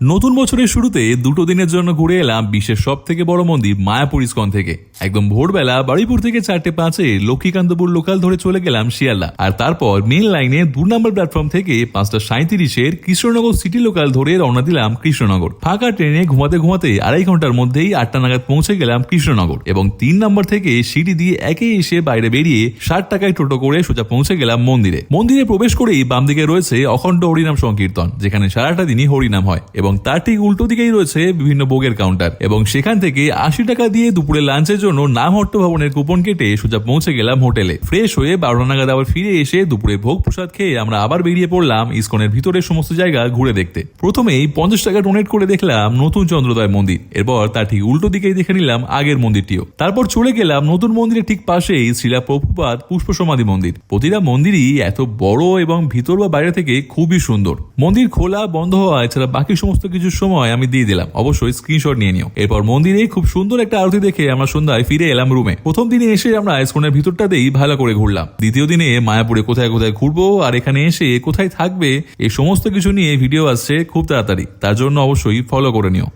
নতুন বছরের শুরুতে দুটো দিনের জন্য ঘুরে এলাম বিশ্বের সব থেকে বড় মন্দির মায়াপুর ইস্কন থেকে। একদম ভোরবেলা বাড়িপুর থেকে চারটে পাঁচে লক্ষ্মীকান্তপুর লোকাল ধরে চলে গেলাম শিয়ালদা। আর তারপর মেন লাইনে দু নম্বর প্ল্যাটফর্ম থেকে পাঁচটা সাঁত্রিশের কৃষ্ণনগর সিটি লোকাল ধরে রওনা দিলাম কৃষ্ণনগর। ফাঁকা ট্রেনে ঘুমাতে ঘুমাতে আড়াই ঘণ্টার মধ্যেই আটটা নাগাদ পৌঁছে গেলাম কৃষ্ণনগর এবং তিন নম্বর থেকে সিটি দিয়ে একে এসে বাইরে বেরিয়ে ষাট টাকায় টোটো করে সোজা পৌঁছে গেলাম মন্দিরে। মন্দিরে প্রবেশ করেই বাম দিকে রয়েছে অখণ্ড হরিনাম সংকীর্তন, যেখানে সারাটা দিনই হরিনাম হয় এবং তার ঠিক উল্টো দিকেই রয়েছে বিভিন্ন ভোগের কাউন্টার এবং সেখান থেকে আশি টাকা দিয়ে দুপুরে লাঞ্চের জন্য নামহট্ট ভবনের কুপন কেটে সোজা পৌঁছে গেলাম হোটেলে। ফ্রেশ হয়ে বারোটা নাগাদ আবার ফিরে এসে দুপুরে ভোগ প্রসাদ খেয়ে আমরা আবার বেরিয়ে পড়লাম ইস্কনের ভিতরে সমস্ত জায়গা ঘুরে দেখতে। প্রথমেই পঞ্চাশ টাকা ডোনেট করে দেখলাম নতুন চন্দ্রোদয় মন্দির। এরপর তার ঠিক উল্টো দিকেই দেখে নিলাম আগের মন্দিরটিও। তারপর চলে গেলাম নতুন মন্দিরের ঠিক পাশেই শ্রীলা প্রভুপাত পুষ্প সমাধি মন্দির। প্রতিটা মন্দিরই এত বড় এবং ভিতর বা বাইরে থেকে খুবই সুন্দর। মন্দির খোলা, বন্ধ হওয়া, এছাড়া বাকি সমস্ত কিছুর সময় আমি দিয়ে দিলাম। অবশ্যই স্ক্রিনশট নিয়ে নিও। এরপর মন্দিরে খুব সুন্দর একটা আরতি দেখে আমরা সন্ধ্যায় ফিরে এলাম রুমে প্রথম দিনে এসে আমরা আইসকনের ভিতরটাতেই ভালো করে ঘুরলাম। দ্বিতীয় দিনে মায়াপুরে কোথায় কোথায় ঘুরবো আর এখানে এসে কোথায় থাকবে এই সমস্ত কিছু নিয়ে ভিডিও আসছে খুব তাড়াতাড়ি। তার জন্য অবশ্যই ফলো করে নিও।